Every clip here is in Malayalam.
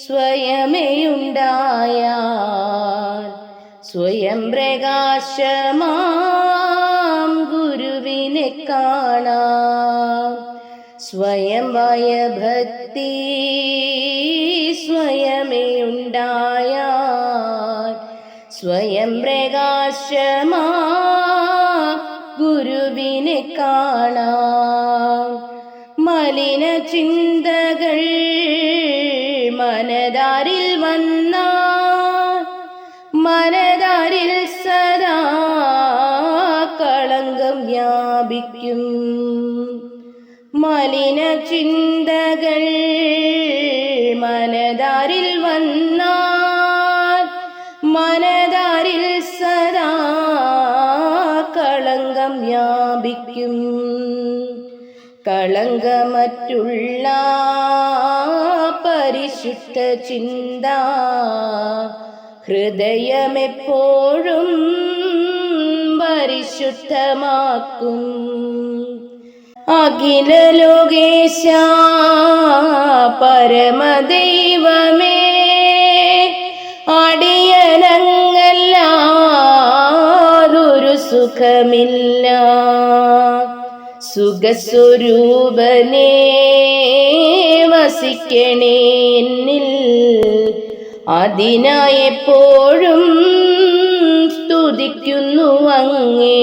സ്വയമേയുണ്ടായാൽ സ്വയം പ്രകാശമാം ഗുരുവിനെ കാണാം. സ്വയം ഭക്തി സ്വയമേ ഉണ്ടായാൽ സ്വയം പ്രകാശമാ ഗുരുവിനെ കാണാം. മലിന ചിന്തകൾ മനതാരിൽ വന്ന മനതാരിൽ സദാ കളങ്കം വ്യാപിക്കും. മലിന ചിന്തകൾ മനതാരിൽ വന്ന മനതാരിൽ സദാ കളങ്കം വ്യാപിക്കും. കളങ്കമറ്റുള്ള പരിശുദ്ധ ചിന്ത ഹൃദയമെപ്പോഴും പരിശുദ്ധമാക്കും. അഖില ലോകേശ പരമദൈവമേ അടിയനങ്ങല്ലാതൊരു സുഖമില്ല. സുഖസ്വരൂപനേ വസിക്കണേ എന്നിൽ അതിനായി എപ്പോഴും സ്തുതിക്കുന്നു അങ്ങേ.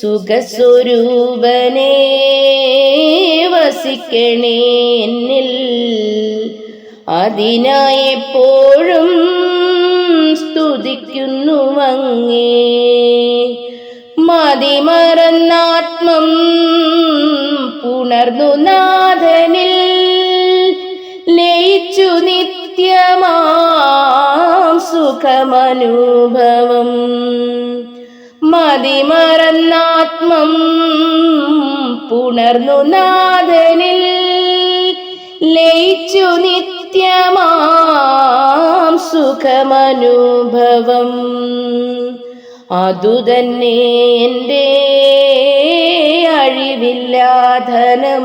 സുഖസ്വരൂപനേ വസിക്കണേ എന്നിൽ അതിനായി എപ്പോഴും സ്തുതിക്കുന്നു അങ്ങേ. മതിമറന്നാത്മം പുണർന്നു നാഥനിൽ ലയിച്ചു നിത്യമാം സുഖമനുഭവം. മതിമറന്നാത്മം പുണർന്നു നാഥനിൽ ലയിച്ചു നിത്യമാം സുഖമനുഭവം. അതുതന്നെ എന്റെ അഴിവില്ലാധനം.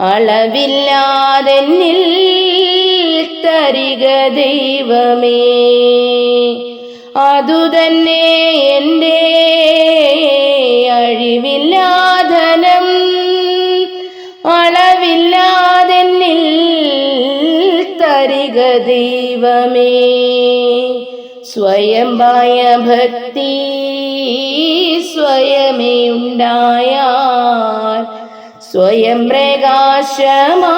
അളവില്ലാതെന്നിൽ തരിക ദൈവമേ. അതുതന്നെ എന്റെ അഴിവില്ലാധനം. അളവില്ലാതെന്നിൽ തരിക ദൈവമേ. സ്വയം സ്വയമായ ഭക്തി സ്വയമേ ഉണ്ടായാൽ സ്വയം പ്രകാശമാം